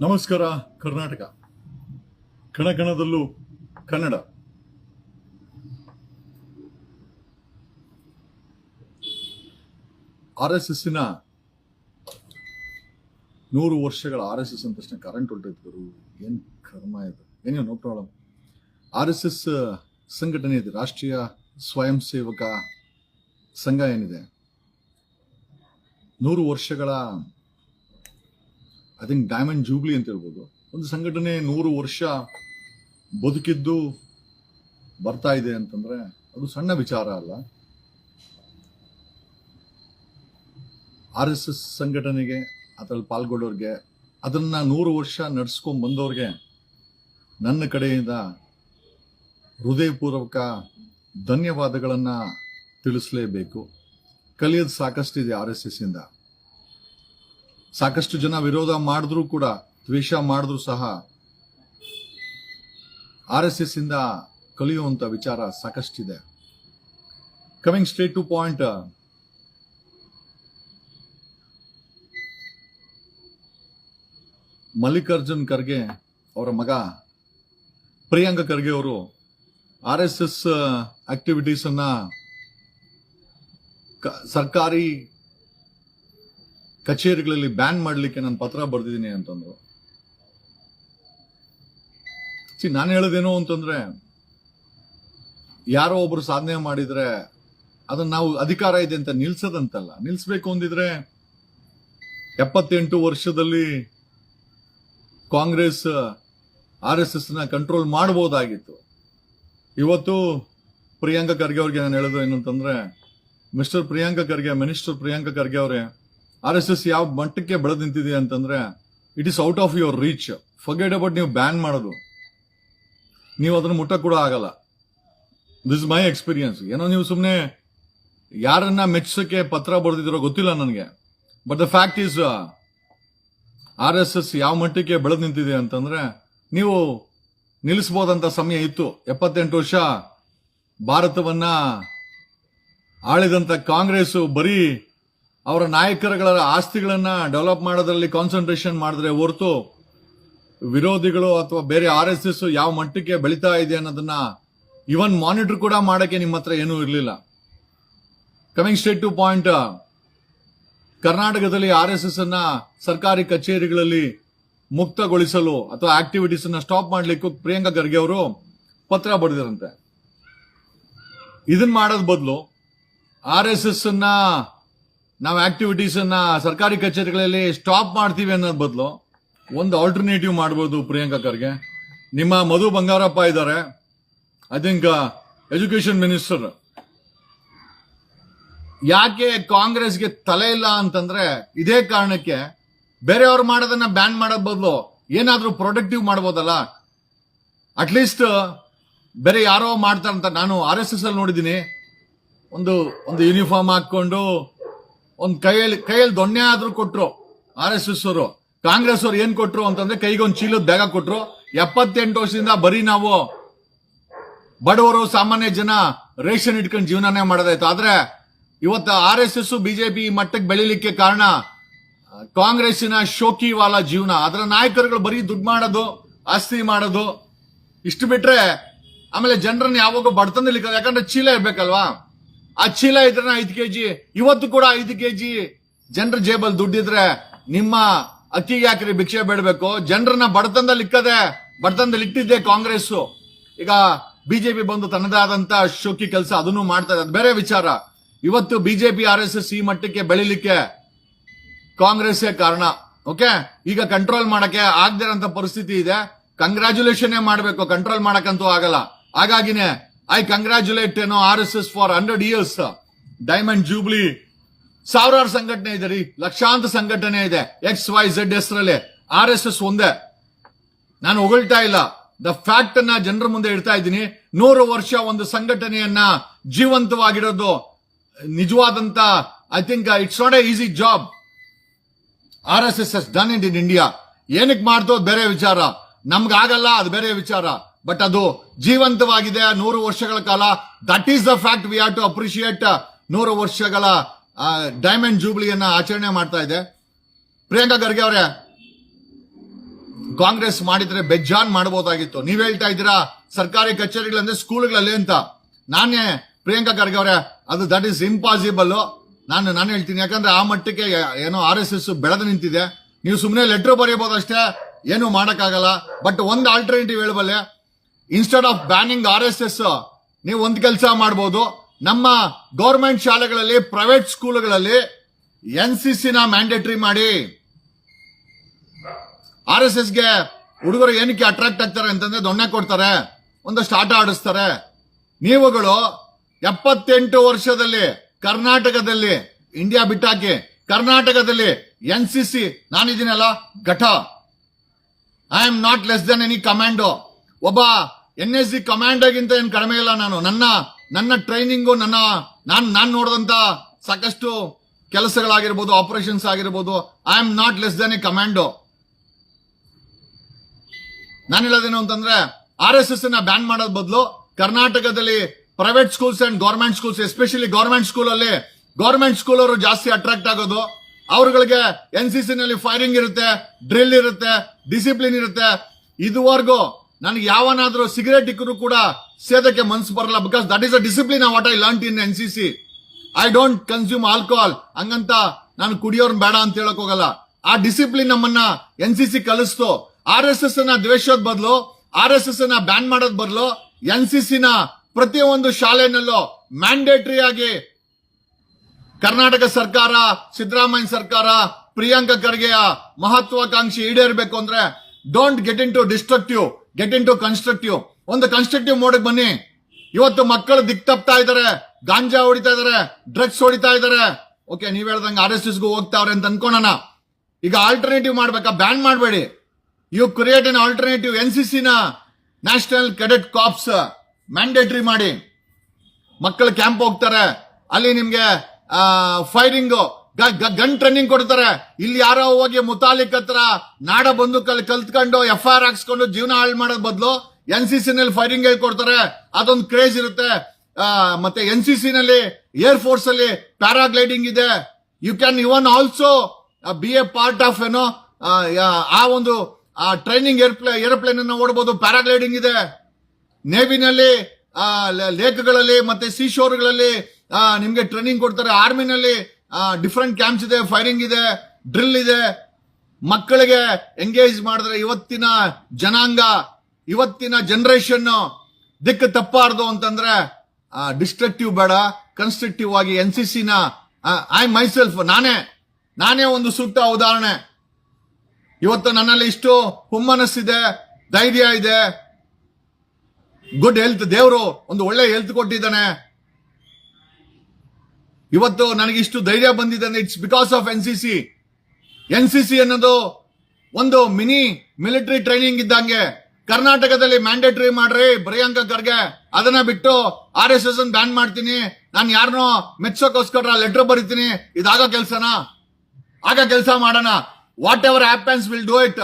ನಮಸ್ಕಾರ, ಕರ್ನಾಟಕ. ಕಣಕಣದಲ್ಲೂ Kannada. R S ಎಸ್ಸಿನ ನೂರು ವರ್ಷಗಳ ಆರ್ ಎಸ್ ಎಸ್ ಅಂತ ತಕ್ಷಣ ಕರೆಂಟ್ ಹೊರಟಿದ್ದರು ಏನ್ ಕರ್ಮ ಇದು? ಏನೋ no problem R S S ಸಂಘಟನೆ ಇದೆ. ರಾಷ್ಟ್ರೀಯ ಸ್ವಯಂ ಸೇವಕ ಸಂಘ ಏನಿದೆ? ನೂರು ವರ್ಷಗಳ ಐ ಥಿಂಕ್ ಡೈಮಂಡ್ ಜೂಬ್ಲಿ ಅಂತ ಹೇಳ್ಬೋದು. ಒಂದು ಸಂಘಟನೆ ನೂರು ವರ್ಷ ಬದುಕಿದ್ದು ಬರ್ತಾ ಇದೆ ಅಂತಂದ್ರೆ ಅದು ಸಣ್ಣ ವಿಚಾರ ಅಲ್ಲ. ಆರ್ ಎಸ್ ಎಸ್ ಸಂಘಟನೆಗೆ ಅದರಲ್ಲಿ ಪಾಲ್ಗೊಳ್ಳೋರಿಗೆ, ಅದನ್ನ ನೂರು ವರ್ಷ ನಡ್ಸ್ಕೊಂಡ್ ಬಂದವ್ರಿಗೆ ನನ್ನ ಕಡೆಯಿಂದ ಹೃದಯಪೂರ್ವಕ ಧನ್ಯವಾದಗಳನ್ನು ತಿಳಿಸಲೇಬೇಕು. ಕಲಿಯೋದು ಸಾಕಷ್ಟಿದೆ ಆರ್ ಎಸ್ ಇಂದ ಸಾಕಷ್ಟು ಜನ ವಿರೋಧ ಮಾಡಿದ್ರು ಕೂಡ, ದ್ವೇಷ ಮಾಡಿದ್ರು ಸಹ ಆರ್ ಎಸ್ ಎಸ್ ಇಂದ ಕಲಿಯುವಂತ ವಿಚಾರ ಸಾಕಷ್ಟಿದೆ. Coming straight to point Mallikarjun Kharge ಅವರ ಮಗ, ಪ್ರಿಯಾಂಕ ಖರ್ಗೆ ಅವರು ಆರ್ ಎಸ್ ಎಸ್ ಆಕ್ಟಿವಿಟೀಸ್ ಅನ್ನ ಕ- ಸರ್ಕಾರಿ ಕಚೇರಿಗಳಲ್ಲಿ ಬ್ಯಾನ್ ಮಾಡಲಿಕ್ಕೆ ನಾನು ಪತ್ರ ಬರೆದಿದ್ದೀನಿ ಅಂತಂದ್ರು. ಸಿ ನಾನು ಹೇಳೋದೇನು ಅಂತಂದ್ರೆ, ಯಾರೋ ಒಬ್ರು ಸಾಧನೆ ಮಾಡಿದ್ರೆ ಅದನ್ನ ನಾವು ಅಧಿಕಾರ ಇದೆ ಅಂತ ನಿಲ್ಸದಂತಲ್ಲ. ನಿಲ್ಸ್ಬೇಕು ಅಂದಿದ್ರೆ ಎಪ್ಪತ್ತೆಂಟು ವರ್ಷದಲ್ಲಿ ಕಾಂಗ್ರೆಸ್, ಆರ್ ಎಸ್ ಎಸ್ನ ಕಂಟ್ರೋಲ್ ಮಾಡಬಹುದಾಗಿತ್ತು ಇವತ್ತು ಪ್ರಿಯಾಂಕ ಖರ್ಗೆ ಅವ್ರಿಗೆ ನಾನು ಹೇಳೋದು ಏನಂತಂದ್ರೆ, ಮಿಸ್ಟರ್ ಪ್ರಿಯಾಂಕ ಖರ್ಗೆ, ಮಿನಿಸ್ಟರ್ ಪ್ರಿಯಾಂಕ ಖರ್ಗೆ ಅವರೇ ಆರ್ ಎಸ್ ಎಸ್ ಯಾವ ಮಟ್ಟಕ್ಕೆ ಬೆಳೆದು ನಿಂತಿದೆ ಅಂತಂದ್ರೆ it is out of your reach forget about ನೀವು ಬ್ಯಾನ್ ಮಾಡೋದು. ನೀವು ಅದನ್ನು ಮುಟ್ಟ ಕೂಡ ಆಗಲ್ಲ. ದಿಸ್ ಮೈ ಎಕ್ಸ್ಪೀರಿಯನ್ಸ್ ಏನೋ ನೀವು ಸುಮ್ಮನೆ ಯಾರನ್ನ ಮೆಚ್ಚಕ್ಕೆ ಪತ್ರ ಬರೆದಿದ್ರೋ ಗೊತ್ತಿಲ್ಲ ನನಗೆ. But the fact is R S S ಯಾವ ಮಟ್ಟಕ್ಕೆ ಬೆಳೆದು ನಿಂತಿದೆ ಅಂತಂದ್ರೆ, ನೀವು ನಿಲ್ಲಿಸಬಹುದಂತ ಸಮಯ ಇತ್ತು. ಎಪ್ಪತ್ತೆಂಟು ವರ್ಷ ಭಾರತವನ್ನ ಆಳಿದಂತ ಕಾಂಗ್ರೆಸ್ ಬರೀ ಅವರ ನಾಯಕರುಗಳ ಆಸ್ತಿಗಳನ್ನ ಡೆವಲಪ್ ಮಾಡೋದ್ರಲ್ಲಿ ಕಾನ್ಸಂಟ್ರೇಷನ್ ಮಾಡಿದ್ರೆ ಹೊರತು ವಿರೋಧಿಗಳು ಅಥವಾ ಬೇರೆ ಆರ್ ಎಸ್ ಎಸ್ ಯಾವ ಮಟ್ಟಕ್ಕೆ ಬೆಳೀತಾ ಇದೆ ಅನ್ನೋದನ್ನ ಇವನ್ ಮಾನಿಟರ್ ಕೂಡ ಮಾಡೋಕ್ಕೆ ನಿಮ್ಮ ಹತ್ರ ಏನೂ ಇರಲಿಲ್ಲ. ಕಮಿಂಗ್ ಸ್ಟೇಟ್ ಟು ಪಾಯಿಂಟ್ ಕರ್ನಾಟಕದಲ್ಲಿ ಆರ್ ಎಸ್ ಎಸ್ ಅನ್ನ ಸರ್ಕಾರಿ ಕಚೇರಿಗಳಲ್ಲಿ ಮುಕ್ತಗೊಳಿಸಲು ಅಥವಾ ಆಕ್ಟಿವಿಟೀಸ್ ಅನ್ನ ಸ್ಟಾಪ್ ಮಾಡಲಿಕ್ಕೂ ಪ್ರಿಯಾಂಕಾ ಖರ್ಗೆ ಅವರು ಪತ್ರ ಬರೆದಿರಂತೆ. ಇದನ್ನ ಮಾಡೋದ್ ಬದಲು ಆರ್ ಎಸ್ ಎಸ್ ಅನ್ನ ನಾವು ಆಕ್ಟಿವಿಟೀಸ್ ಅನ್ನ ಸರ್ಕಾರಿ ಕಚೇರಿಗಳಲ್ಲಿ ಸ್ಟಾಪ್ ಮಾಡ್ತೀವಿ ಅನ್ನೋದ್ ಬದಲು ಒಂದು ಆಲ್ಟರ್ನೇಟಿವ್ ಮಾಡ್ಬೋದು ಪ್ರಿಯಾಂಕಾ ಖರ್ಗೆ. ನಿಮ್ಮ ಮಧು ಬಂಗಾರಪ್ಪ ಇದ್ದಾರೆ ಐ ಥಿಂಕ್ ಎಜುಕೇಶನ್ ಮಿನಿಸ್ಟರ್ ಯಾಕೆ ಕಾಂಗ್ರೆಸ್ಗೆ ತಲೆ ಇಲ್ಲ ಅಂತಂದ್ರೆ ಇದೇ ಕಾರಣಕ್ಕೆ ಬೇರೆಯವ್ರು ಮಾಡೋದನ್ನ ಬ್ಯಾನ್ ಮಾಡೋದ್ ಬದಲು ಏನಾದ್ರೂ ಪ್ರೊಡಕ್ಟಿವ್ ಮಾಡ್ಬೋದಲ್ಲ? ಅಟ್ಲೀಸ್ಟ್ ಬೇರೆ ಯಾರೋ ಮಾಡ್ತಾರಂತ ನಾನು ಆರ್ ಎಸ್ ಎಸ್ ಅಲ್ಲಿ ನೋಡಿದ್ದೀನಿ. ಒಂದು ಒಂದು ಯೂನಿಫಾರ್ಮ್ ಹಾಕೊಂಡು ಒಂದು ಕೈಯಲ್ಲಿ ಕೈಯಲ್ಲಿ ದೊಣ್ಣೆ ಆದ್ರೂ ಕೊಟ್ರು ಆರ್ ಎಸ್ ಎಸ್ ಅವರು. ಕಾಂಗ್ರೆಸ್ ಅವ್ರು ಏನ್ ಕೊಟ್ರು ಅಂತಂದ್ರೆ ಕೈಗೆ ಒಂದು ಚೀಲದ ಬೇಗ ಕೊಟ್ರು. ಎಪ್ಪತ್ತೆಂಟು ವರ್ಷದಿಂದ ಬರೀ ನಾವು ಬಡವರು, ಸಾಮಾನ್ಯ ಜನ ರೇಷನ್ ಇಟ್ಕೊಂಡು ಜೀವನನೇ ಮಾಡೋದಾಯ್ತು. ಆದ್ರೆ ಇವತ್ತು ಆರ್ ಎಸ್ ಎಸ್ ಬಿಜೆಪಿ ಮಟ್ಟಕ್ಕೆ ಬೆಳಿಲಿಕ್ಕೆ ಕಾರಣ, ಕಾಂಗ್ರೆಸ್ಸಿನ ಶೋಕಿವಾಲ ಜೀವನ. ಅದರ ನಾಯಕರುಗಳು ಬರೀ ದುಡ್ಡು ಮಾಡೋದು, ಆಸ್ತಿ ಮಾಡೋದು, ಇಷ್ಟು ಬಿಟ್ರೆ ಆಮೇಲೆ ಜನರನ್ನ ಯಾವಾಗ ಬಡತನ ಇಕ್ಕೋದು. ಯಾಕಂದ್ರೆ ಚೀಲ ಇರ್ಬೇಕಲ್ವಾ? ಆ ಚೀಲ ಇದ್ರೆ ಐದು ಕೆಜಿ. ಇವತ್ತು ಕೂಡ ಐದು ಕೆಜಿ. ಜನರ ಜೇಬಲ್ ದುಡ್ಡಿದ್ರೆ ನಿಮ್ಮ ಅಕ್ಕಿಗೆ ಯಾಕ್ರಿ ಭಿಕ್ಷೆ ಬೇಡಬೇಕು? ಜನರನ್ನ ಬಡತನದಲ್ಲಿ ಇಕ್ಕದೆ, ಬಡತನದಲ್ಲಿ ಇಟ್ಟಿದ್ದೆ ಕಾಂಗ್ರೆಸ್ ಈಗ ಬಿಜೆಪಿ ಬಂದು ತನ್ನದೇ ಆದಂತ ಶೋಕಿ ಕೆಲಸ ಅದನ್ನು ಮಾಡ್ತಾ ಅದು ಬೇರೆ ವಿಚಾರ. ಇವತ್ತು ಬಿಜೆಪಿ, ಆರ್ ಎಸ್ ಎಸ್ ಈ ಮಟ್ಟಕ್ಕೆ ಬೆಳಿಲಿಕ್ಕೆ ಕಾಂಗ್ರೆಸ್ ಕಾರಣ. ಓಕೆ? ಈಗ ಕಂಟ್ರೋಲ್ ಮಾಡಕ್ಕೆ ಆಗದಿರಂತ ಪರಿಸ್ಥಿತಿ ಇದೆ. ಕಂಗ್ರಾಚುಲೇಷನ್ ಮಾಡಬೇಕು. ಕಂಟ್ರೋಲ್ ಮಾಡಕ್ಕಂತೂ ಆಗಲ್ಲ. ಹಾಗಾಗಿನೇ ಐ ಕಂಗ್ರಾಚುಲೇಟ್ ಏನೋ R S S for hundred years diamond jubilee ಸಾವಿರಾರು ಸಂಘಟನೆ ಇದೆ ರೀ. ಲಕ್ಷಾಂತರ ಸಂಘಟನೆ ಇದೆ. ಎಕ್ಸ್ ವೈ ಝೆಡ್ ಹೆಸರಲ್ಲಿ. ಆರ್ ಎಸ್ ಎಸ್ ಒಂದೇ. ನಾನು ಹೊಗಳ್ತಾ ಇಲ್ಲ. ದ ಫ್ಯಾಕ್ಟ್ ಅನ್ನ ಜನರ ಮುಂದೆ ಇಡ್ತಾ ಇದ್ದೀನಿ. ನೂರು ವರ್ಷ ಒಂದು ಸಂಘಟನೆಯನ್ನ ಜೀವಂತವಾಗಿರೋದು ನಿಜವಾದಂತ I think it's not a easy job R S S S done in in India ಏನಕ್ಕೆ ಮಾಡ್ತೋ ಬೇರೆ ವಿಚಾರ. ನಮ್ಗಾಗಲ್ಲ ಅದು ಬೇರೆ ವಿಚಾರ. ಬಟ್ ಅದು ಜೀವಂತವಾಗಿದೆ. ನೂರು ವರ್ಷಗಳ ಕಾಲ. That is the fact we are to appreciate ನೂರು ವರ್ಷಗಳ ಡೈಮಂಡ್ ಜೂಬ್ಲಿಯನ್ನ ಆಚರಣೆ ಮಾಡ್ತಾ ಇದೆ. ಪ್ರಿಯಾಂಕಾ ಖರ್ಗೆ ಅವರೇ, ಕಾಂಗ್ರೆಸ್ ಮಾಡಿದ್ರೆ ಬೆಜ್ಜಾನ್ ಮಾಡಬಹುದಾಗಿತ್ತು ನೀವ್ ಹೇಳ್ತಾ ಇದ್ದೀರಾ, ಸರ್ಕಾರಿ ಕಚೇರಿಗಳಂದ್ರೆ ಸ್ಕೂಲ್ಗಳಲ್ಲಿ ಅಂತ. ನಾನೇ ಪ್ರಿಯಾಂಕಾ ಖರ್ಗೆ ಅವರೇ, ಅದು ದಟ್ ಈಸ್ ಇಂಪಾಸಿಬಲ್ ನಾನು ನಾನು ಹೇಳ್ತೀನಿ, ಯಾಕಂದ್ರೆ ಆ ಮಟ್ಟಕ್ಕೆ ಏನೋ ಆರ್ ಎಸ್ ಎಸ್ ಬೆಳೆದು ನಿಂತಿದೆ. ನೀವು ಸುಮ್ಮನೆ ಲೆಟರ್ ಬರೆಯಬಹುದು ಅಷ್ಟೇ ಏನು ಮಾಡಕ್ಕಾಗಲ್ಲ. ಬಟ್ ಒಂದು ಆಲ್ಟರ್ನೇಟಿವ್ ಹೇಳಬಲ್ಲೆ instead of banning R S S ನೀವು ಒಂದು ಕೆಲಸ ಮಾಡಬಹುದು ನಮ್ಮ ಗೌರ್ಮೆಂಟ್ ಶಾಲೆಗಳಲ್ಲಿ ಪ್ರೈವೇಟ್ ಸ್ಕೂಲ್ಗಳಲ್ಲಿ ಎನ್ ಸಿ ಸಿನ ಮ್ಯಾಂಡೇಟರಿ ಮಾಡಿ. ಆರ್ ಎಸ್ ಎಸ್ಗೆ ಹುಡುಗರು ಏನಕ್ಕೆ ಅಟ್ರಾಕ್ಟ್ ಆಗ್ತಾರೆ ಅಂತಂದ್ರೆ ದೊಣ್ಣೆ ಕೊಡ್ತಾರೆ ಒಂದಷ್ಟು ಆಟ ಆಡಿಸ್ತಾರೆ. ನೀವುಗಳು ಎಪ್ಪತ್ತೆಂಟು ವರ್ಷದಲ್ಲಿ ಕರ್ನಾಟಕದಲ್ಲಿ ಇಂಡಿಯಾ ಬಿಟ್ಟಾಕಿ ಕರ್ನಾಟಕದಲ್ಲಿ ಎನ್ ಸಿ ಸಿ ನಾನಿದ್ದೀನಲ್ಲ, ಘಟ. I am not less than any commando ಒಬ್ಬ ಎನ್ ಎಸ್ ಸಿ ಕಮಾಂಡರ್ಗಿಂತ ಏನು ಕಡಿಮೆ ಇಲ್ಲ ನಾನು. ನನ್ನ ನನ್ನ ಟ್ರೈನಿಂಗು ನನ್ನ, ನಾನು ನಾನು ನೋಡಿದಂತ ಸಾಕಷ್ಟು ಕೆಲಸಗಳಾಗಿರ್ಬೋದು ಆಪರೇಷನ್ಸ್ ಆಗಿರ್ಬೋದು I am not less than a commando ನಾನು ಹೇಳೋದೇನು ಅಂತಂದ್ರೆ ಆರ್ ಎಸ್ ಎಸ್ನ ಬ್ಯಾನ್ ಮಾಡೋದ್ ಬದಲು ಕರ್ನಾಟಕದಲ್ಲಿ private schools and government schools especially government school ಅಲ್ಲಿ ಗೌರ್ಮೆಂಟ್ ಸ್ಕೂಲ್ ಅವರು ಜಾಸ್ತಿ ಅಟ್ರಾಕ್ಟ್ ಆಗೋದು. ಅವ್ರಗಳಿಗೆ ಎನ್ ಸಿ ನಲ್ಲಿ ಫೈರಿಂಗ್ ಇರುತ್ತೆ ಡ್ರಿಲ್ ಇರುತ್ತೆ ಡಿಸಿಪ್ಲಿನ್ ಇರುತ್ತೆ. ಇದುವರೆಗೂ ನನಗೆ ಯಾವನಾದರೂ ಸಿಗರೇಟ್ ಇಕ್ಕರು ಕೂಡ ಸೇದಕ್ಕೆ ಮನ್ಸು ಬರಲ್ಲ. Because that is a discipline what I learn in N C C I don't consume alcohol ಹಂಗಂತ ನಾನು ಕುಡಿಯೋರ್ನ ಬೇಡ ಅಂತ ಹೇಳಕ್ ಹೋಗಲ್ಲ. ಆ ಡಿಸಿಪ್ಲಿನ್ ನಮ್ಮನ್ನ ಎನ್ ಸಿ ಸಿ ಕಲಿಸ್ತು. ಆರ್ ಎಸ್ ಎಸ್ನ ದ್ವೇಷದ ಬದಲು ಆರ್ ಎಸ್ ಎಸ್ನ ಬ್ಯಾನ್ ಮಾಡೋದ್ ಬದಲು ಎನ್ ಸಿ ಸಿ ನ ಪ್ರತಿಯೊಂದು ಶಾಲೆನಲ್ಲೂ ಮ್ಯಾಂಡೇಟರಿ ಆಗಿ ಕರ್ನಾಟಕ ಸರ್ಕಾರ, ಸಿದ್ದರಾಮಯ್ಯ ಸರ್ಕಾರ, ಪ್ರಿಯಾಂಕ ಖರ್ಗೆಯ ಮಹತ್ವಾಕಾಂಕ್ಷಿ ಈಡೇರಬೇಕು ಅಂದ್ರೆ don't get in to destructive get in to constructive ಒಂದು ಕನ್ಸ್ಟ್ರಕ್ಟಿವ್ ಮೋಡಕ್ ಬನ್ನಿ. ಇವತ್ತು ಮಕ್ಕಳು ದಿಕ್ ತಪ್ತಾ ಇದಾರೆ, ಗಾಂಜಾ ಹೊಡಿತಾ ಇದಾರೆ ಡ್ರಗ್ಸ್ ಹೊಡಿತಾ ಇದಾರೆ. ಓಕೆ ನೀವ್ ಹೇಳ್ದಂಗೆ ಆರ್ ಎಸ್ ಎಸ್ಗೂ ಹೋಗ್ತಾವ್ರೆ ಅಂತ ಅನ್ಕೋಣ ಈಗ ಆಲ್ಟರ್ನೇಟಿವ್ ಮಾಡ್ಬೇಕಾ? ಬ್ಯಾನ್ ಮಾಡಬೇಡಿ. You create an alternative N C ಸಿನ ನ್ಯಾಷನಲ್ ಕೆಡೆಟ್ ಕಾಪ್ಸ್ ಮ್ಯಾಂಡೇಟರಿ ಮಾಡಿ. ಮಕ್ಕಳು ಕ್ಯಾಂಪ್ ಹೋಗ್ತಾರೆ. ಅಲ್ಲಿ ನಿಮ್ಗೆ ಫೈರಿಂಗ್ ಗನ್ ಟ್ರೈನಿಂಗ್ ಕೊಡ್ತಾರೆ. ಇಲ್ಲಿ ಯಾರೋ ಹೋಗಿ ಮುತಾಲಿಕ್ ಹತ್ರ ನಾಡ ಬಂದು ಕಲ್ ಕಲ್ತ್ಕೊಂಡು ಎಫ್ ಐ ಆರ್ ಹಾಕ್ಸ್ಕೊಂಡು ಜೀವನ ಹಾಳು ಮಾಡೋದ್ ಬದಲು ಎನ್ ಸಿ ಸಿ ನಲ್ಲಿ ಫೈರಿಂಗ್ ಹೇಳ್ಕೊಡ್ತಾರೆ ಅದೊಂದು ಕ್ರೇಜ್ ಇರುತ್ತೆ. ಮತ್ತೆ ಎನ್ ಸಿ ಸಿ ನಲ್ಲಿ ಏರ್ ಫೋರ್ಸ್ ಅಲ್ಲಿ ಪ್ಯಾರಾಗ್ಲೈಡಿಂಗ್ ಇದೆ. You can even also be a part of ಏನೋ ಆ, ಒಂದು ಟ್ರೈನಿಂಗ್ ಏರ್ಪ್ಲೇ ಏರೋಪ್ಲೇನ್ ಅನ್ನು ಓಡಬಹುದು ಪ್ಯಾರಾಗ್ಲೈಡಿಂಗ್ ಇದೆ. ನೇವಿನಲ್ಲಿ ಲೇಕ್ಗಳಲ್ಲಿ ಮತ್ತೆ ಸೀಶೋರ್ಗಳಲ್ಲಿ ನಿಮ್ಗೆ ಟ್ರೈನಿಂಗ್ ಕೊಡ್ತಾರೆ. ಆರ್ಮಿನಲ್ಲಿ ಡಿಫ್ರೆಂಟ್ ಕ್ಯಾಂಪ್ಸ್ ಇದೆ ಫೈರಿಂಗ್ ಇದೆ ಡ್ರಿಲ್ ಇದೆ. ಮಕ್ಕಳಿಗೆ ಎಂಗೇಜ್ ಮಾಡಿದ್ರೆ ಇವತ್ತಿನ ಜನಾಂಗ, ಇವತ್ತಿನ ಜನರೇಷನ್ ದಿಕ್ಕು ತಪ್ಪಾರ್ದು ಅಂತಂದ್ರೆ ಡಿಸ್ಟ್ರಕ್ಟಿವ್ ಬೇಡ ಕನ್ಸ್ಟ್ರಕ್ಟಿವ್ ಆಗಿ ಎನ್ ಸಿ ಸಿನ ಐ ಮೈಸೆಲ್ಫ್ ನಾನೇ ನಾನೇ ಒಂದು ಸೂಕ್ತ ಉದಾಹರಣೆ. ಇವತ್ತು ನನ್ನಲ್ಲಿ ಇಷ್ಟು ಹುಮ್ಮನಸ್ಸಿದೆ ಧೈರ್ಯ ಇದೆ. ಗುಡ್ ಹೆಲ್ತ್ ದೇವರು ಒಂದು ಒಳ್ಳೆ ಹೆಲ್ತ್ ಕೊಟ್ಟಿದ್ದಾನೆ. ಇವತ್ತು ನನಗೆ ಇಷ್ಟು ಧೈರ್ಯ ಬಂದಿದೆ ಅಂದ್ರೆ it's because of N C C N C C ಅನ್ನೋದು ಒಂದು ಮಿನಿ ಮಿಲಿಟರಿ ಟ್ರೈನಿಂಗ್ ಇದ್ದಂಗೆ ಕರ್ನಾಟಕದಲ್ಲಿ ಮ್ಯಾಂಡೇಟರಿ ಮಾಡ್ರಿ ಪ್ರಿಯಾಂಕ ಖರ್ಗೆ. ಅದನ್ನ ಬಿಟ್ಟು ಆರ್ ಎಸ್ ಎಸ್ ಬ್ಯಾನ್ ಮಾಡ್ತೀನಿ. ನಾನು ಯಾರನ್ನೋ ಮೆಚ್ಚೋಕೋಸ್ಕರ ಲೆಟರ್ ಬರೀತೀನಿ. ಇದಾಗ ಕೆಲಸನಾ? ಆಗ ಕೆಲಸ ಮಾಡೋಣ. Whatever happens will do it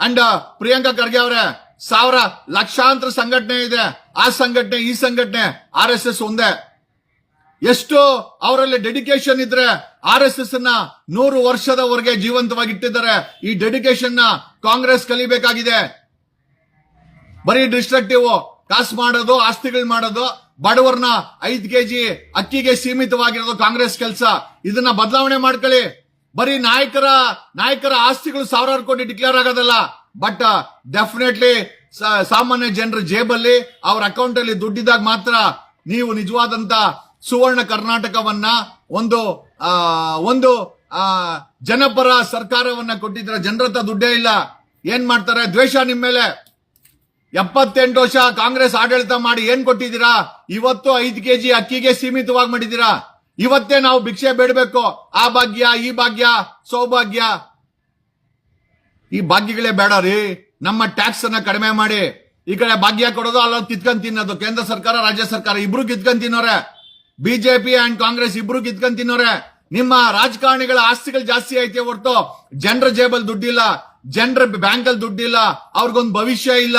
and Priyanka Kharge ಅವರೇ, ಸಾವಿರ ಲಕ್ಷಾಂತರ ಸಂಘಟನೆ ಇದೆ. ಆ ಸಂಘಟನೆ, ಈ ಸಂಘಟನೆ ಆರ್ ಎಸ್ ಎಸ್ ಒಂದೇ. ಎಷ್ಟು ಅವರಲ್ಲಿ ಡೆಡಿಕೇಶನ್ ಇದ್ರೆ ಆರ್ ಎಸ್ ಎಸ್ ಅನ್ನ ನೂರು ವರ್ಷದವರೆಗೆ ಜೀವಂತವಾಗಿ ಇಟ್ಟಿದ್ದಾರೆ ಈ ಡೆಡಿಕೇಶನ್ನ ಕಾಂಗ್ರೆಸ್ ಕಲಿಬೇಕಾಗಿದೆ. ಬರೀ ಡಿಸ್ಟ್ರಕ್ಟಿವ್ ಕಾಸು ಮಾಡೋದು, ಆಸ್ತಿಗಳು ಮಾಡೋದು ಬಡವರನ್ನ ಐದ್ ಕೆಜಿ ಅಕ್ಕಿಗೆ ಸೀಮಿತವಾಗಿರೋದು ಕಾಂಗ್ರೆಸ್ ಕೆಲಸ. ಇದನ್ನ ಬದಲಾವಣೆ ಮಾಡ್ಕೊಳ್ಳಿ. ಬರೀ ನಾಯಕರ ನಾಯಕರ ಆಸ್ತಿಗಳು ಸಾವಿರಾರು ಕೋಟಿ ಡಿಕ್ಲೇರ್ ಆಗೋದಲ್ಲ. ಬಟ್ ಡೆಫಿನೆಟ್ಲಿ ಸಾಮಾನ್ಯ ಜನರ ಜೇಬಲ್ಲಿ ಅವ್ರ ಅಕೌಂಟ್ ಅಲ್ಲಿ ದುಡ್ಡಿದಾಗ ಮಾತ್ರ ನೀವು ನಿಜವಾದಂತ ಸುವರ್ಣ ಕರ್ನಾಟಕವನ್ನ ಒಂದು ಒಂದು ಜನಪರ ಸರ್ಕಾರವನ್ನ ಕೊಟ್ಟಿದ್ರ ಜನರ ದುಡ್ಡೇ ಇಲ್ಲ. ಏನ್ ಮಾಡ್ತಾರೆ? ದ್ವೇಷ ನಿಮ್ ಮೇಲೆ. ಎಪ್ಪತ್ತೆಂಟು ವರ್ಷ ಕಾಂಗ್ರೆಸ್ ಆಡಳಿತ ಮಾಡಿ ಏನ್ ಕೊಟ್ಟಿದ್ದೀರಾ? ಇವತ್ತು ಐದು ಕೆಜಿ ಅಕ್ಕಿಗೆ ಸೀಮಿತವಾಗಿ ಮಾಡಿದ್ದೀರಾ? ಇವತ್ತೇ ನಾವು ಭಿಕ್ಷೆ ಬೇಡಬೇಕು. ಆ ಭಾಗ್ಯ, ಈ ಭಾಗ್ಯ, ಸೌಭಾಗ್ಯ. ಈ ಭಾಗ್ಯಗಳೇ ಬೇಡ ರೀ. ನಮ್ಮ ಟ್ಯಾಕ್ಸ್ ಅನ್ನ ಕಡಿಮೆ ಮಾಡಿ. ಈ ಕಡೆ ಭಾಗ್ಯ ಕೊಡೋದು ಅಲ್ಲ ಕಿತ್ಕೊಂಡ್ ತಿನ್ನೋದು. ಕೇಂದ್ರ ಸರ್ಕಾರ, ರಾಜ್ಯ ಸರ್ಕಾರ ಇಬ್ರು ಕಿತ್ಕೊಂಡ್ ತಿನ್ನೋರೆ. ಬಿಜೆಪಿ ಅಂಡ್ ಕಾಂಗ್ರೆಸ್ ಇಬ್ರು ಕಿತ್ಕೊಂಡ್ ತಿನ್ನೋರೆ. ನಿಮ್ಮ ರಾಜಕಾರಣಿಗಳ ಆಸ್ತಿಗಳು ಜಾಸ್ತಿ ಐತೆ ಹೊರತು ಜನರ ಜೇಬಲ್ ದುಡ್ಡಿಲ್ಲ, ಜನರ ಬ್ಯಾಂಕ್ ಅಲ್ಲಿ ದುಡ್ಡಿಲ್ಲ, ಅವ್ರಿಗೊಂದು ಭವಿಷ್ಯ ಇಲ್ಲ.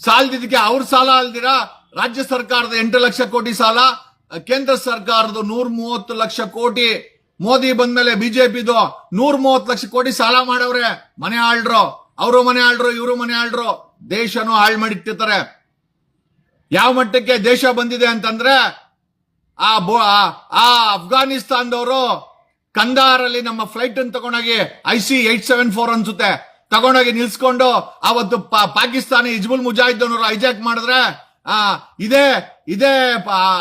ಸಾಲದಿದ್ದಕ್ಕೆ ಅವ್ರ ಸಾಲ ಅಲ್ದಿರಾ? ರಾಜ್ಯ ಸರ್ಕಾರದ ಎಂಟು ಲಕ್ಷ ಕೋಟಿ ಸಾಲ, ಕೇಂದ್ರ ಸರ್ಕಾರದ ನೂರ ಮೂವತ್ತು ಲಕ್ಷ ಕೋಟಿ. ಮೋದಿ ಬಂದ್ಮೇಲೆ ಬಿಜೆಪಿದು ನೂರ ಮೂವತ್ತು ಲಕ್ಷ ಕೋಟಿ ಸಾಲ ಮಾಡವ್ರೆ. ಮನೆ ಆಳ್ರು. ಅವರು ಮನೆ ಆಳ್ರು, ಇವರು ಮನೆ ಆಳ್ರು. ದೇಶನೂ ಹಾಳು ಮಾಡಿಟ್ಟಿರ್ತಾರೆ. ಯಾವ ಮಟ್ಟಕ್ಕೆ ದೇಶ ಬಂದಿದೆ ಅಂತಂದ್ರೆ ಆ ಬೋ- ಆ- ಅಫ್ಘಾನಿಸ್ತಾನದವರು ಕಂದಾರಲ್ಲಿ ನಮ್ಮ ಫ್ಲೈಟ್ ಅನ್ನು ತಗೊಂಡೋಗಿ I C eight seven four ಅನ್ಸುತ್ತೆ. ತಗೊಂಡೋಗಿ ನಿಲ್ಸ್ಕೊಂಡು ಅವತ್ತು ಪಾಕಿಸ್ತಾನಿ ಮುಜಾಹಿದ್ ಮುಜಾಹಿದ್ದನವರು ಹೈಜಾಕ್ ಮಾಡಿದ್ರೆ, ಆ, ಇದೇ ಇದೇ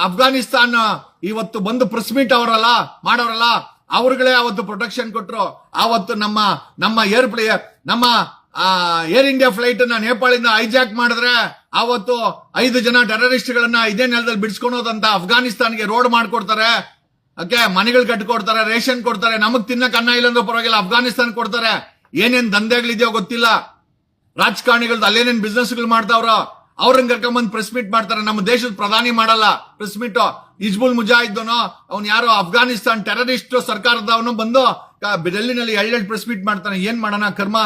ಅಫ್ಘಾನಿಸ್ತಾನ್ ಇವತ್ತು ಬಂದು ಪ್ರೆಸ್ ಮೀಟ್ ಅವರಲ್ಲ, ಮಾಡೋರಲ್ಲ, ಅವ್ರುಗಳೇ ಅವತ್ತು ಪ್ರೊಟೆಕ್ಷನ್ ಕೊಟ್ಟರು ಅವತ್ತು ನಮ್ಮ ನಮ್ಮ ಏರ್ ಪ್ಲೇ ನಮ್ಮ ಏರ್ ಇಂಡಿಯಾ ಫ್ಲೈಟ್ ನೇಪಾಳಿಂದ ಹೈಜಾಕ್ ಮಾಡಿದ್ರೆ ಅವತ್ತು ಐದು ಜನ ಟೆರರಿಸ್ಟ್ ಗಳನ್ನ ಇದೇ ನೆಲದಲ್ಲಿ ಬಿಡಿಸ್ಕೊಂಡು ಹೋದಂತ ಅಫ್ಘಾನಿಸ್ತಾನ್ಗೆ ರೋಡ್ ಮಾಡ್ಕೊಡ್ತಾರೆ. ಓಕೆ, ಮನೆಗಳು ಕಟ್ಕೊಡ್ತಾರೆ, ರೇಷನ್ ಕೊಡ್ತಾರೆ, ನಮಗ್ ತಿನ್ನಕ್ ಅನ್ನ ಇಲ್ಲಂದ್ರೂ ಪರವಾಗಿಲ್ಲ, ಅಫ್ಘಾನಿಸ್ತಾನ್ ಕೊಡ್ತಾರೆ. ಏನೇನ್ ದಂಧೆಗಳಿದೆಯೋ ಗೊತ್ತಿಲ್ಲ. ರಾಜಕಾರಣಿಗಳ್ದು ಅಲ್ಲೇನೇನ್ ಬಿಸ್ನೆಸ್ಗಳು ಮಾಡ್ತಾವ್ರ, ಅವ್ರನ್ನ ಕರ್ಕೊಂಬಂದ್ ಪ್ರೆಸ್ ಮೀಟ್ ಮಾಡ್ತಾರೆ. ನಮ್ಮ ದೇಶದ ಪ್ರಧಾನಿ ಮಾಡಲ್ಲ ಪ್ರೆಸ್ ಮೀಟ್ ಹಿಜ್ಬುಲ್ ಮುಜಾಹಿದ್ದನು ಅವ್ನು ಯಾರೋ ಅಫ್ಘಾನಿಸ್ತಾನ್ ಟೆರರಿಸ್ಟ್ ಸರ್ಕಾರದವನು ಬಂದು ಡೆಲ್ಲಿನಲ್ಲಿ ಎಳ್ಳೆಳ್ ಪ್ರೆಸ್ ಮೀಟ್ ಮಾಡ್ತಾನೆ. ಏನ್ ಮಾಡೋಣ ಕರ್ಮ?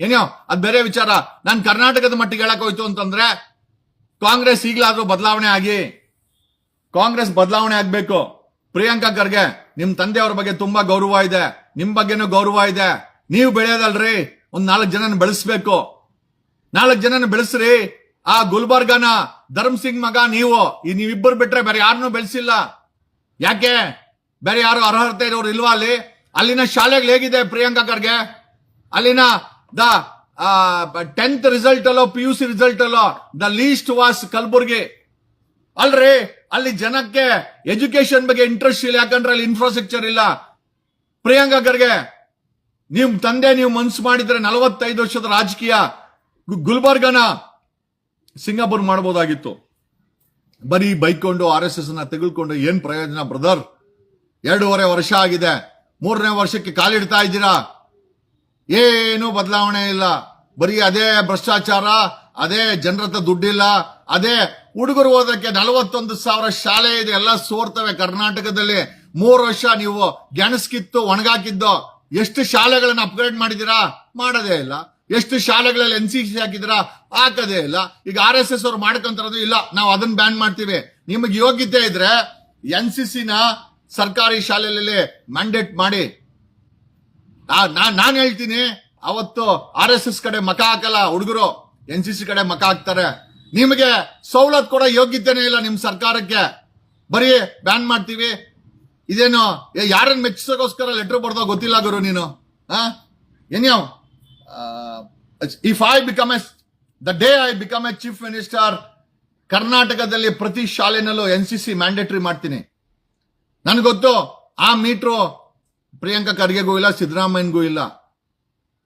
ಏನೋ, ಅದ್ ಬೇರೆ ವಿಚಾರ. ನಾನು ಕರ್ನಾಟಕದ ಮಟ್ಟಿಗೆ ಹೇಳಕ್ ಹೋಯ್ತು ಅಂತಂದ್ರೆ, ಕಾಂಗ್ರೆಸ್ ಈಗಲಾದ್ರೂ ಬದಲಾವಣೆ ಆಗಿ, ಕಾಂಗ್ರೆಸ್ ಬದಲಾವಣೆ ಆಗ್ಬೇಕು. ಪ್ರಿಯಾಂಕಾ ಖರ್ಗೆ, ನಿಮ್ ತಂದೆಯವ್ರ ಬಗ್ಗೆ ತುಂಬಾ ಗೌರವ ಇದೆ. ನಿಮ್ ಬಗ್ಗೆನೂ ಗೌರವ ಇದೆ. ನೀವು ಬೆಳೆಯೋದಲ್ರಿ. ಒಂದ್ ನಾಲ್ಕು ಜನನ ಬೆಳೆಸ್ಬೇಕು. ನಾಲ್ಕು ಜನನ ಬೆಳೆಸ್ರಿ. ಆ ಗುಲ್ಬರ್ಗನ ಧರ್ಮ್ ಸಿಂಗ್ ಮಗ ನೀವು. ಈ ನೀವಿಬ್ಬರು ಬಿಟ್ರೆ ಬೇರೆ ಯಾರನ್ನೂ ಬೆಳೆಸಿಲ್ಲ. ಯಾಕೆ? ಬೇರೆ ಯಾರು ಅರ್ಹತೆ ಇರೋರು ಇಲ್ವಾ ಅಲ್ಲಿ? ಅಲ್ಲಿನ ಶಾಲೆಗಳು ಹೇಗಿದೆ ಪ್ರಿಯಾಂಕಾ ಖರ್ಗೆ? ಅಲ್ಲಿನ ದ ಟೆಂತ್ ರಿಸಲ್ಟ್ ಅಲ್ಲೋ ಪಿ ಯು ಸಿ ರಿಸಲ್ಟ್ ಅಲ್ಲೋ, ದ ಲೀಸ್ಟ್ ವಾಸ್ ಕಲಬುರ್ಗಿ. ಅಲ್ರಿ, ಅಲ್ಲಿ ಜನಕ್ಕೆ ಎಜುಕೇಶನ್ ಬಗ್ಗೆ ಇಂಟ್ರೆಸ್ಟ್ ಇಲ್ಲ, ಯಾಕಂದ್ರೆ ಅಲ್ಲಿ ಇನ್ಫ್ರಾಸ್ಟ್ರಕ್ಚರ್ ಇಲ್ಲ. ಪ್ರಿಯಾಂಕಾ ಖರ್ಗೆ, ನಿಮ್ ತಂದೆ ನೀವು ಮನ್ಸು ಮಾಡಿದ್ರೆ ನಲವತ್ತೈದು ವರ್ಷದ ರಾಜಕೀಯ ಗುಲ್ಬರ್ಗನ ಸಿಂಗಾಪುರ್ ಮಾಡಬಹುದಾಗಿತ್ತು ಬರೀ ಬೈಕೊಂಡು ಆರ್ ಎಸ್ ಎಸ್ನ ತೆಗೆದುಕೊಂಡು ಏನ್ ಪ್ರಯೋಜನ ಬ್ರದರ್ ಎರಡೂವರೆ ವರ್ಷ ಆಗಿದೆ. ಮೂರನೇ ವರ್ಷಕ್ಕೆ ಕಾಲಿಡ್ತಾ ಇದ್ದೀರಾ? ಏನು ಬದಲಾವಣೆ ಇಲ್ಲ. ಬರೀ ಅದೇ ಭ್ರಷ್ಟಾಚಾರ, ಅದೇ ಜನರ ದುಡ್ಡಿಲ್ಲ, ಅದೇ ಹುಡುಗರು ಓದಕ್ಕೆ ನಲವತ್ತೊಂದು ಸಾವಿರ ಶಾಲೆ ಇದೆ, ಎಲ್ಲ ಸೋರ್ತವೆ ಕರ್ನಾಟಕದಲ್ಲಿ. ಮೂರು ವರ್ಷ ನೀವು ಗೆಣಸ್ಕಿತ್ತು, ಒಣಗಾಕಿದ್ದು. ಎಷ್ಟು ಶಾಲೆಗಳನ್ನ ಅಪ್ಗ್ರೇಡ್ ಮಾಡಿದಿರಾ ಮಾಡೋದೇ ಇಲ್ಲ. ಎಷ್ಟು ಶಾಲೆಗಳಲ್ಲಿ ಎನ್ ಸಿ ಸಿ ಹಾಕಿದಿರಾ ಹಾಕದೇ ಇಲ್ಲ. ಈಗ ಆರ್ ಎಸ್ ಎಸ್ ಅವ್ರು ಮಾಡ್ಕೊಂತಾರದು ಇಲ್ಲ. ನಾವು ಅದನ್ನ ಬ್ಯಾನ್ ಮಾಡ್ತೀವಿ. ನಿಮಗೆ ಯೋಗ್ಯತೆ ಇದ್ರೆ ಎನ್ ಸಿ ಸಿನ ಸರ್ಕಾರಿ ಶಾಲೆಯಲ್ಲಿ ಮ್ಯಾಂಡೇಟ್ ಮಾಡಿ. ನಾನು ನಾನ್ ಹೇಳ್ತೀನಿ, ಅವತ್ತು ಆರ್ ಎಸ್ ಎಸ್ ಕಡೆ ಮಕ ಹಾಕಲ್ಲ ಹುಡುಗರು, ಎನ್ ಸಿ ಸಿ ಕಡೆ ಮಕ ಹಾಕ್ತಾರೆ. ನಿಮಗೆ ಸವಲತ್ತು ಕೂಡ ಯೋಗ್ಯತೆನೇ ಇಲ್ಲ ನಿಮ್ ಸರ್ಕಾರಕ್ಕೆ. ಬರೀ ಬ್ಯಾನ್ ಮಾಡ್ತೀವಿ. ಇದೇನು ಯಾರನ್ನ ಮೆಚ್ಚಿಸೋಕೋಸ್ಕರ ಲೆಟರ್ ಬರ್ದೋ ಗೊತ್ತಿಲ್ಲ ಗುರು ನೀನು. ಏನ್ಯಾವ್ if I become a the day I become a chief minister ಕರ್ನಾಟಕದಲ್ಲಿ ಪ್ರತಿ ಶಾಲೆನಲ್ಲೂ ಎನ್ ಸಿ ಸಿ ಮ್ಯಾಂಡೇಟರಿ ಮಾಡ್ತೀನಿ. ನನಗೊತ್ತು ಗೊತ್ತು, ಆ ಮೀಟ್ರು ಪ್ರಿಯಾಂಕಾ ಖರ್ಗೆಗೂ ಇಲ್ಲ ಸಿದ್ದರಾಮಯ್ಯನಿಗೂ ಇಲ್ಲ.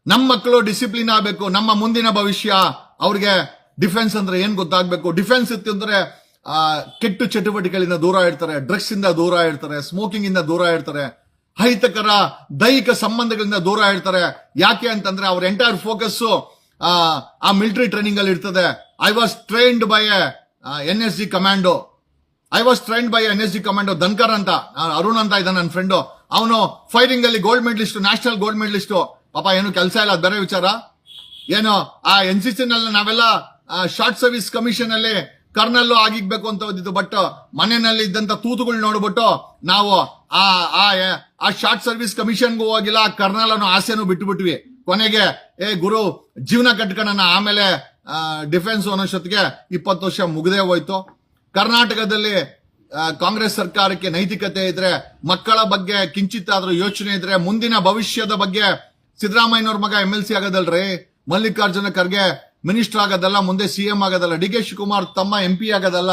ನಮ್ಮ ಮಕ್ಕಳು ಡಿಸಿಪ್ಲಿನ್ ಆಗಬೇಕು ನಮ್ಮ ಮುಂದಿನ ಭವಿಷ್ಯ ಅವ್ರಿಗೆ ಡಿಫೆನ್ಸ್ ಅಂದ್ರೆ ಏನ್ ಗೊತ್ತಾಗಬೇಕು? ಡಿಫೆನ್ಸ್ ಇತ್ತಂದ್ರೆ ಆ, ಕೆಟ್ಟ ಚಟುವಟಿಕೆಗಳಿಂದ ದೂರ ಇರ್ತಾರೆ ಡ್ರಗ್ಸ್ ಇಂದ ದೂರ ಇರ್ತಾರೆ ಸ್ಮೋಕಿಂಗ್ ಇಂದ ದೂರ ಇರ್ತಾರೆ ಅಹಿತಕರ ದೈಹಿಕ ಸಂಬಂಧಗಳಿಂದ ದೂರ ಇರ್ತಾರೆ. ಯಾಕೆ ಅಂತಂದ್ರೆ ಅವ್ರ ಎಂಟೈರ್ ಫೋಕಸ್ ಆ ಮಿಲಿಟರಿ ಟ್ರೈನಿಂಗ್ ಅಲ್ಲಿ ಇರ್ತದೆ. I was trained by N S G commando I was trained by N S G commando Dhankar ಅಂತ ಅರುಣ್ ಅಂತ ಇದ್ದಾನೆ ನನ್ನ ಫ್ರೆಂಡು ಅವನು ಫೈರಿಂಗ್ ಅಲ್ಲಿ gold medalist national gold medalist ಪಾಪ ಏನು ಕೆಲಸ ಇಲ್ಲ ಬೇರೆ ವಿಚಾರ. ಏನು, ಆ ಎನ್ ಸಿ ಸಿ ನಲ್ಲಿ ನಾವೆಲ್ಲ ಶಾರ್ಟ್ ಸರ್ವಿಸ್ ಕಮಿಷನ್ ಅಲ್ಲಿ ಕರ್ನಲ್ ಆಗಿಗ್ಬೇಕು ಅಂತ ಓದಿದ್ದು ಬಟ್ ಮನೆಯಲ್ಲಿ ಇದ್ದಂತ ತೂತುಗಳು ನೋಡ್ಬಿಟ್ಟು ನಾವು ಆ ಆ ಶಾರ್ಟ್ ಸರ್ವಿಸ್ ಕಮಿಷನ್ಗೂ ಹೋಗಿಲ್ಲ, ಆ ಕರ್ನಲ್ ಆಸೆನೂ ಬಿಟ್ಬಿಟ್ವಿ. ಕೊನೆಗೆ, ಏ ಗುರು, ಜೀವನ ಕಟ್ಕೊಳ್ಳೋಣ ಆಮೇಲೆ ಡಿಫೆನ್ಸ್ ಅನ್ನೋಷ್ಟೊತ್ತಿಗೆ ಇಪ್ಪತ್ತು ವರ್ಷ ಮುಗ್ದೇ ಹೋಯ್ತು. ಕರ್ನಾಟಕದಲ್ಲಿ ಕಾಂಗ್ರೆಸ್ ಸರ್ಕಾರಕ್ಕೆ ನೈತಿಕತೆ ಇದ್ರೆ, ಮಕ್ಕಳ ಬಗ್ಗೆ ಕಿಂಚಿತ್ತಾದ್ರೂ ಯೋಚನೆ ಇದ್ರೆ, ಮುಂದಿನ ಭವಿಷ್ಯದ ಬಗ್ಗೆ ಸಿದ್ದರಾಮಯ್ಯನವ್ರ ಮಗ ಎಂ ಎಲ್ ಸಿ ಆಗೋದಲ್ರಿ? ಮಲ್ಲಿಕಾರ್ಜುನ ಖರ್ಗೆ ಮಿನಿಸ್ಟರ್ ಆಗೋದಲ್ಲ, ಮುಂದೆ ಸಿಎಂ ಆಗೋದಲ್ಲ, ಡಿ ಕೆ ಶಿವಕುಮಾರ್ ತಮ್ಮ ಎಂ ಪಿ ಆಗೋದಲ್ಲ.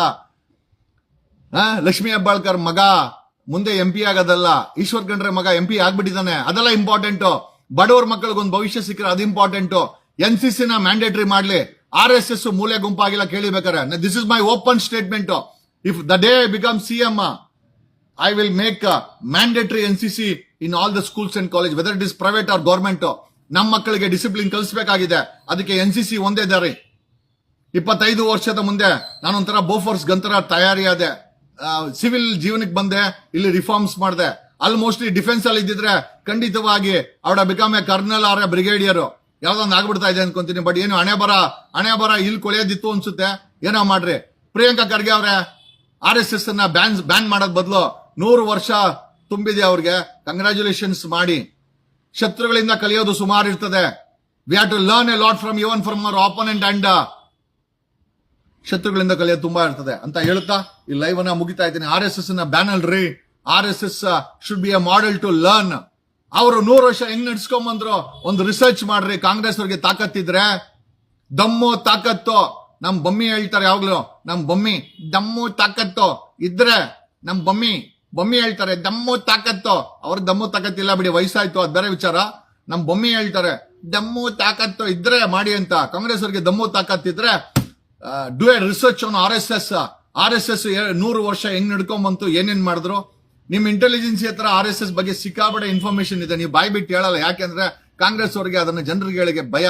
ಲಕ್ಷ್ಮೀ ಹೆಬ್ಬಾಳ್ಕರ್ ಮಗ, ಮುಂದೆ ಎಂ ಪಿ ಆಗೋದಲ್ಲ. ಈಶ್ವರ್ ಖಂಡ್ರೆ ಮಗ ಎಂ ಪಿ ಆಗ್ಬಿಟ್ಟಿದ್ದಾನೆ. ಅದೆಲ್ಲ ಇಂಪಾರ್ಟೆಂಟ್ ಬಡವರ ಮಕ್ಕಳಿಗೊಂದು ಭವಿಷ್ಯ ಸಿಕ್ಕರೆ ಅದು ಇಂಪಾರ್ಟೆಂಟ್ ಎನ್ ಸಿ ಸಿನ ಮ್ಯಾಂಡೇಟರಿ ಮಾಡ್ಲಿ. ಆರ್ ಎಸ್ ಎಸ್ ಮೂಲೆ ಗುಂಪಾಗಿಲ್ಲ ಕೇಳಿಬೇಕಾರೆ this is my open statement if the day become C M I will make mandatory N C in all the schools and college whether it is private or government ನಮ್ಮ ಮಕ್ಕಳಿಗೆ discipline ಕಲಿಸಬೇಕಾಗಿದೆ. ಅದಕ್ಕೆ N C C ಒಂದೇ ದಾರಿ. ಇಪ್ಪತ್ತೈದು ವರ್ಷದ ಮುಂದೆ ನಾನೊಂಥರ Bofors ಗಂತರ ತಯಾರಿ ಆದೆ ಸಿವಿಲ್ ಜೀವನಕ್ಕೆ ಬಂದೆ, ಇಲ್ಲಿ ರಿಫಾರ್ಮ್ಸ್ ಮಾಡಿದೆ. ಅಲ್ಲಿ ಮೋಸ್ಟ್ಲಿ ಡಿಫೆನ್ಸ್ ಅಲ್ಲಿ ಇದ್ದಿದ್ರೆ ಖಂಡಿತವಾಗಿ ಅವಳ become a colonel or a brigadier ಯಾವ್ದೊಂದು ಆಗ್ಬಿಡ್ತಾ ಇದೆ ಅನ್ಕೊಂತೀನಿ ಬಟ್ ಏನು ಹಣೆ ಬರ ಹಣೆ ಬರ ಇಲ್ಲಿ ಕೊಳೆಯೋದಿತ್ತು ಅನ್ಸುತ್ತೆ. ಏನೋ ಮಾಡ್ರಿ. ಪ್ರಿಯಾಂಕಾ ಖರ್ಗೆ ಅವ್ರೆ ಆರ್ ಎಸ್ ಎಸ್ ಅನ್ನ ಬ್ಯಾನ್ ಬ್ಯಾನ್ ಮಾಡೋದ್ ಬದಲು ನೂರು ವರ್ಷ ತುಂಬಿದೆ ಅವ್ರಿಗೆ. ಕಂಗ್ರ್ಯಾಚುಲೇಷನ್ಸ್ ಮಾಡಿ. ಶತ್ರುಗಳಿಂದ ಕಲಿಯೋದು ಸುಮಾರು ಇರ್ತದೆ. We have to learn a lot from even from our opponent and ಶತ್ರುಗಳಿಂದ ಕಲಿಯೋದು ತುಂಬಾ ಇರ್ತದೆ. ಅಂತ ಹೇಳುತ್ತಾ ಈ ಲೈವ್ ಅನ್ನ ಮುಗಿತಾ ಇದ್ದೀನಿ. ಆರ್ ಎಸ್ ಎಸ್ನ ಬ್ಯಾನ್ ಅಲ್ರಿ. R S S should be a model to learn ಅವರು ನೂರು ವರ್ಷ ಹೆಂಗ್ ನಡ್ಸ್ಕೊಂಬಂದ್ರು ಒಂದು ರಿಸರ್ಚ್ ಮಾಡ್ರಿ. ಕಾಂಗ್ರೆಸ್ ಅವ್ರಿಗೆ ತಾಕತ್ತಿದ್ರೆ ದಮ್ಮು, ತಾಕತ್ತು. ನಮ್ ಬಮ್ಮಿ ಹೇಳ್ತಾರೆ ಯಾವಾಗ್ಲೂ. ನಮ್ ಬೊಮ್ಮಿ, ದಮ್ಮು ತಾಕತ್ತು ಇದ್ರೆ ನಮ್ಮ ಬೊಮ್ಮಿ ಬೊಮ್ಮಿ ಹೇಳ್ತಾರೆ, ದಮ್ಮು ತಾಕತ್ತು. ಅವ್ರ ದಮ್ಮು ತಾಕತ್ತಿಲ್ಲ ಬಿಡಿ, ವಯಸ್ಸಾಯ್ತು, ಅದ್ ಬೇರೆ ವಿಚಾರ. ನಮ್ಮ ಬೊಮ್ಮಿ ಹೇಳ್ತಾರೆ, ದಮ್ಮು ತಾಕತ್ತು ಇದ್ರೆ ಮಾಡಿ ಅಂತ. ಕಾಂಗ್ರೆಸ್ ಅವ್ರಿಗೆ ದಮ್ಮು ತಾಕತ್ತಿದ್ರೆ ಡೂ ಎ ರಿಸರ್ಚ್ ಅನ್ನು R S S, R S S ನೂರು ವರ್ಷ ಹೆಂಗ್ ನಡ್ಕೊಂಬಂತು, ಏನೇನ್ ಮಾಡಿದ್ರು. ನಿಮ್ ಇಂಟೆಲಿಜೆನ್ಸಿ ಹತ್ರ ಆರ್ ಎಸ್ ಎಸ್ ಬಗ್ಗೆ ಸಿಕ್ಕಾಬಡೆ ಇನ್ಫಾರ್ಮೇಶನ್ ಇದೆ, ನೀವು ಬಾಯ್ ಬಿಟ್ಟು ಹೇಳಲ್ಲ. ಯಾಕೆಂದ್ರೆ ಕಾಂಗ್ರೆಸ್ ಅವರಿಗೆ ಅದನ್ನ ಜನರಿಗೆ ಭಯ.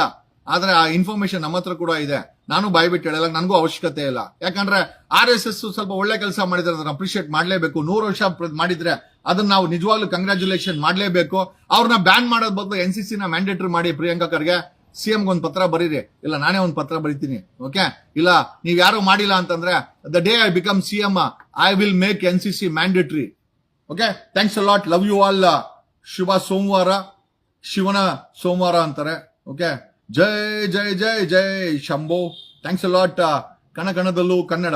ಆದ್ರೆ ಆ ಇನ್ಫಾರ್ಮೇಶನ್ ನಮ್ಮ ಹತ್ರ ಕೂಡ ಇದೆ. ನಾನು ಬಾಯಿ ಬಿಟ್ಟು ಹೇಳಲ್ಲ, ನನಗೂ ಅವಶ್ಯಕತೆ ಇಲ್ಲ. ಯಾಕಂದ್ರೆ ಆರ್ ಎಸ್ ಎಸ್ ಸ್ವಲ್ಪ ಒಳ್ಳೆ ಕೆಲಸ ಮಾಡಿದ್ರೆ ಅದನ್ನ ಅಪ್ರಿಶಿಯೇಟ್ ಮಾಡಲೇಬೇಕು. ನೂರು ವರ್ಷ ಮಾಡಿದ್ರೆ ಅದನ್ನ ನಾವು ನಿಜವಾಗ್ಲೂ ಕಂಗ್ರಾಚುಲೇಷನ್ ಮಾಡಲೇಬೇಕು. ಅವ್ರನ್ನ ಬ್ಯಾನ್ ಮಾಡೋದ್ ಬದಲು ಎನ್ ಸಿ ನ ಮ್ಯಾಂಡೇಟರಿ ಮಾಡಿ ಪ್ರಿಯಾಂಕಾ ಖರ್ಗೆ. ಸಿಎಂ ಒಂದು ಪತ್ರ ಬರೀರಿ. ಇಲ್ಲ, ನಾನೇ ಒಂದು ಪತ್ರ ಬರೀತೀನಿ. ಓಕೆ ಇಲ್ಲ, ನೀವು ಯಾರು ಮಾಡಿಲ್ಲ ಅಂತಂದ್ರೆ the day I become C M I will make N C C mandatory okay thanks a lot love you all ಶುಭ ಸೋಮವಾರ ಶಿವನ ಸೋಮವಾರ ಅಂತಾರೆ. ಓಕೆ ಜೈ ಜೈ ಜೈ ಜೈ ಶಂಭೋ ಥ್ಯಾಂಕ್ಸ್ ಲಾಟ್ ಕಣ ಕಣದಲ್ಲೂ ಕನ್ನಡ